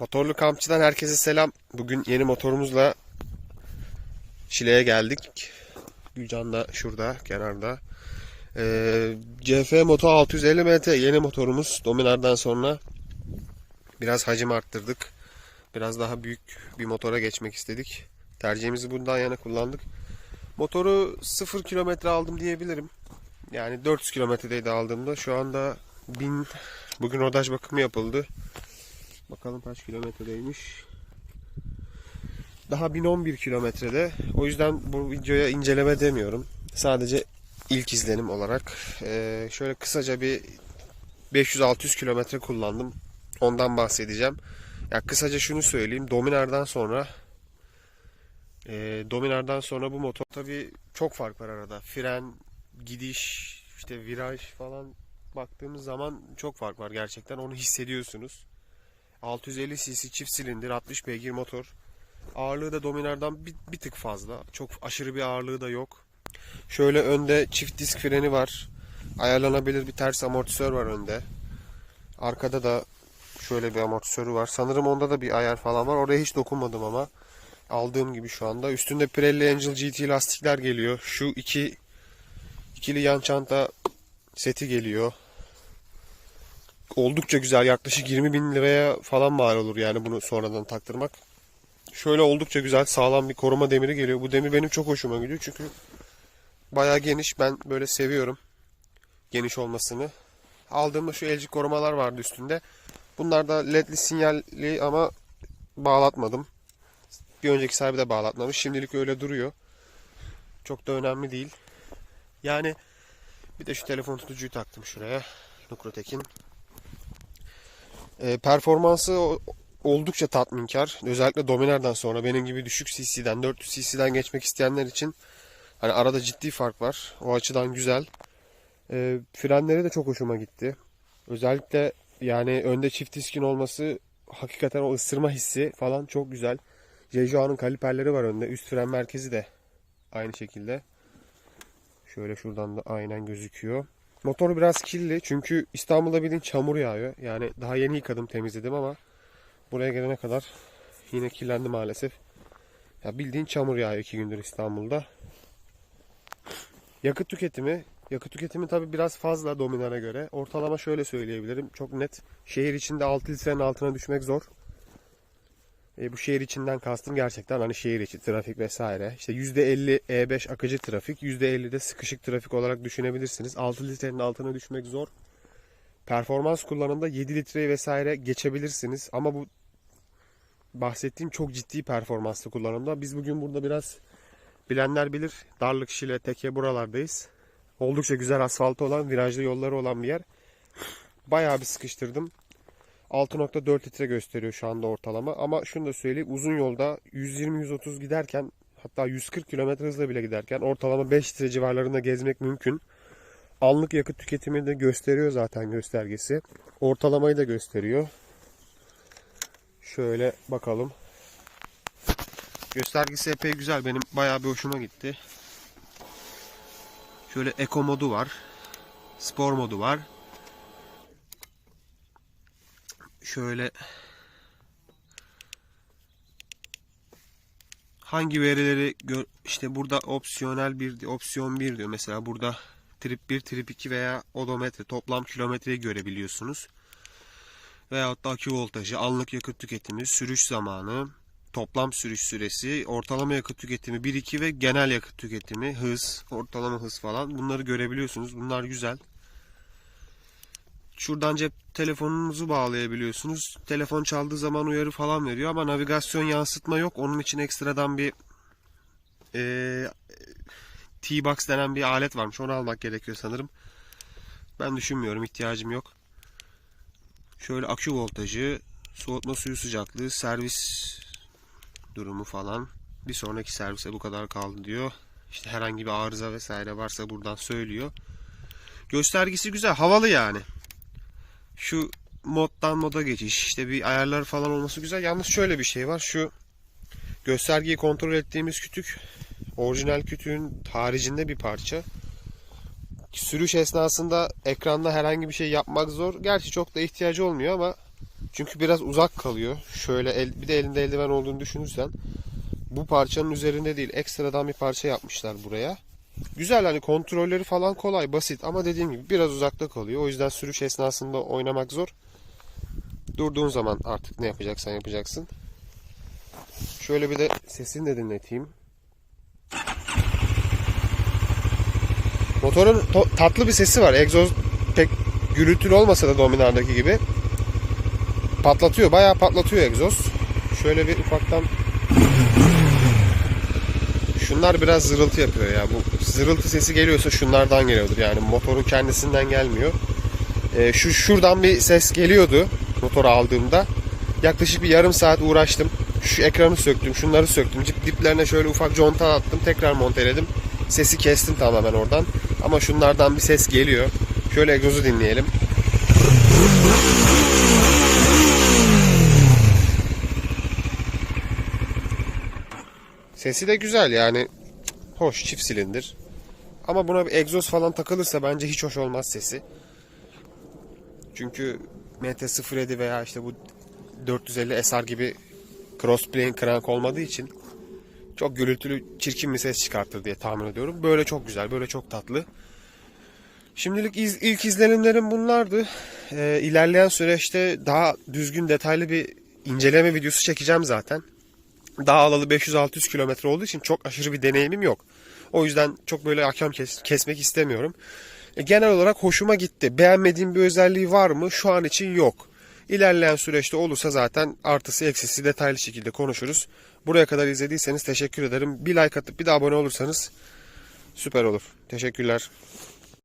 Motorlu kampçıdan herkese selam. Bugün yeni motorumuzla Şile'ye geldik. Gülcan da şurada kenarda. Ee, CF Moto 650 MT yeni motorumuz. Dominar'dan sonra biraz hacim arttırdık. Biraz daha büyük bir motora geçmek istedik. Tercihimizi bundan yana kullandık. Motoru 0 kilometre aldım diyebilirim. Yani 400 kilometredeydi aldığımda. Şu anda 1000 bugün rodaj bakımı yapıldı. Bakalım kaç kilometredeymiş. Daha 1011 kilometrede. O yüzden bu videoya inceleme demiyorum. Sadece ilk izlenim olarak. Ee, şöyle kısaca bir 500-600 kilometre kullandım. Ondan bahsedeceğim. Ya kısaca şunu söyleyeyim. Dominar'dan sonra e, Dominar'dan sonra bu motor tabi çok fark var arada. Fren, gidiş, işte viraj falan baktığımız zaman çok fark var gerçekten. Onu hissediyorsunuz. 650 cc çift silindir 60 beygir motor. Ağırlığı da Dominar'dan bir, bir tık fazla. Çok aşırı bir ağırlığı da yok. Şöyle önde çift disk freni var. Ayarlanabilir bir ters amortisör var önde. Arkada da şöyle bir amortisörü var. Sanırım onda da bir ayar falan var. Oraya hiç dokunmadım ama. Aldığım gibi şu anda. Üstünde Pirelli Angel GT lastikler geliyor. Şu iki ikili yan çanta seti geliyor oldukça güzel. Yaklaşık 20 bin liraya falan mal olur yani bunu sonradan taktırmak. Şöyle oldukça güzel sağlam bir koruma demiri geliyor. Bu demir benim çok hoşuma gidiyor çünkü bayağı geniş. Ben böyle seviyorum geniş olmasını. Aldığımda şu elcik korumalar vardı üstünde. Bunlar da ledli sinyalli ama bağlatmadım. Bir önceki sahibi de bağlatmamış. Şimdilik öyle duruyor. Çok da önemli değil. Yani bir de şu telefon tutucuyu taktım şuraya. Nukrotek'in. E, performansı oldukça tatminkar. Özellikle Dominar'dan sonra benim gibi düşük cc'den 400 cc'den geçmek isteyenler için hani arada ciddi fark var. O açıdan güzel. E, frenleri de çok hoşuma gitti. Özellikle yani önde çift diskin olması hakikaten o ısırma hissi falan çok güzel. Jejua'nın kaliperleri var önde. Üst fren merkezi de aynı şekilde. Şöyle şuradan da aynen gözüküyor. Motor biraz kirli çünkü İstanbul'da bildiğin çamur yağıyor. Yani daha yeni yıkadım temizledim ama buraya gelene kadar yine kirlendi maalesef. Ya bildiğin çamur yağıyor iki gündür İstanbul'da. Yakıt tüketimi Yakıt tüketimi tabi biraz fazla Dominar'a göre. Ortalama şöyle söyleyebilirim. Çok net. Şehir içinde 6 litrenin altına düşmek zor. E, bu şehir içinden kastım gerçekten hani şehir içi trafik vesaire. İşte %50 E5 akıcı trafik, %50 de sıkışık trafik olarak düşünebilirsiniz. 6 litrenin altına düşmek zor. Performans kullanımda 7 litre vesaire geçebilirsiniz ama bu bahsettiğim çok ciddi performanslı kullanımda. Biz bugün burada biraz bilenler bilir Darlık, Şile, Teke buralardayız. Oldukça güzel asfaltı olan, virajlı yolları olan bir yer. Bayağı bir sıkıştırdım. 6.4 litre gösteriyor şu anda ortalama. Ama şunu da söyleyeyim uzun yolda 120-130 giderken hatta 140 km hızla bile giderken ortalama 5 litre civarlarında gezmek mümkün. Anlık yakıt tüketimi de gösteriyor zaten göstergesi. Ortalamayı da gösteriyor. Şöyle bakalım. Göstergesi epey güzel. Benim bayağı bir hoşuma gitti. Şöyle Eco modu var. Spor modu var. Şöyle hangi verileri işte burada opsiyonel bir opsiyon 1 diyor. Mesela burada trip 1 trip 2 veya odometre toplam kilometreyi görebiliyorsunuz. Veyahut da akü voltajı anlık yakıt tüketimi sürüş zamanı toplam sürüş süresi ortalama yakıt tüketimi 1-2 ve genel yakıt tüketimi hız ortalama hız falan bunları görebiliyorsunuz. Bunlar güzel Şuradan cep telefonunuzu bağlayabiliyorsunuz. Telefon çaldığı zaman uyarı falan veriyor ama navigasyon yansıtma yok. Onun için ekstradan bir eee T-Box denen bir alet varmış. Onu almak gerekiyor sanırım. Ben düşünmüyorum. ihtiyacım yok. Şöyle akü voltajı, soğutma suyu sıcaklığı, servis durumu falan. Bir sonraki servise bu kadar kaldı diyor. İşte herhangi bir arıza vesaire varsa buradan söylüyor. Göstergesi güzel. Havalı yani şu moddan moda geçiş işte bir ayarlar falan olması güzel. Yalnız şöyle bir şey var. Şu göstergeyi kontrol ettiğimiz kütük orijinal kütüğün haricinde bir parça. Sürüş esnasında ekranda herhangi bir şey yapmak zor. Gerçi çok da ihtiyacı olmuyor ama Çünkü biraz uzak kalıyor. Şöyle el, bir de elinde eldiven olduğunu düşünürsen bu parçanın üzerinde değil ekstradan bir parça yapmışlar buraya. Güzel hani kontrolleri falan kolay basit ama dediğim gibi biraz uzakta kalıyor. O yüzden sürüş esnasında oynamak zor. Durduğun zaman artık ne yapacaksan yapacaksın. Şöyle bir de sesini de dinleteyim. Motorun to- tatlı bir sesi var. Egzoz pek gürültülü olmasa da Dominar'daki gibi. Patlatıyor. Bayağı patlatıyor egzoz. Şöyle bir ufaktan Şunlar biraz zırıltı yapıyor ya. Bu zırıltı sesi geliyorsa şunlardan geliyordur. Yani motorun kendisinden gelmiyor. Ee, şu şuradan bir ses geliyordu motoru aldığımda. Yaklaşık bir yarım saat uğraştım. Şu ekranı söktüm, şunları söktüm. Cip diplerine şöyle ufak conta attım. Tekrar monteledim. Sesi kestim tamamen oradan. Ama şunlardan bir ses geliyor. Şöyle egzozu dinleyelim. Sesi de güzel yani. Hoş çift silindir. Ama buna bir egzoz falan takılırsa bence hiç hoş olmaz sesi. Çünkü MT-07 veya işte bu 450 SR gibi crossplane crank olmadığı için çok gürültülü çirkin bir ses çıkartır diye tahmin ediyorum. Böyle çok güzel, böyle çok tatlı. Şimdilik iz- ilk izlenimlerim bunlardı. Ee, ilerleyen süreçte daha düzgün detaylı bir inceleme videosu çekeceğim zaten. Daha alalı 500-600 kilometre olduğu için çok aşırı bir deneyimim yok. O yüzden çok böyle ahkam kes- kesmek istemiyorum. E, genel olarak hoşuma gitti. Beğenmediğim bir özelliği var mı? Şu an için yok. İlerleyen süreçte olursa zaten artısı eksisi detaylı şekilde konuşuruz. Buraya kadar izlediyseniz teşekkür ederim. Bir like atıp bir de abone olursanız süper olur. Teşekkürler.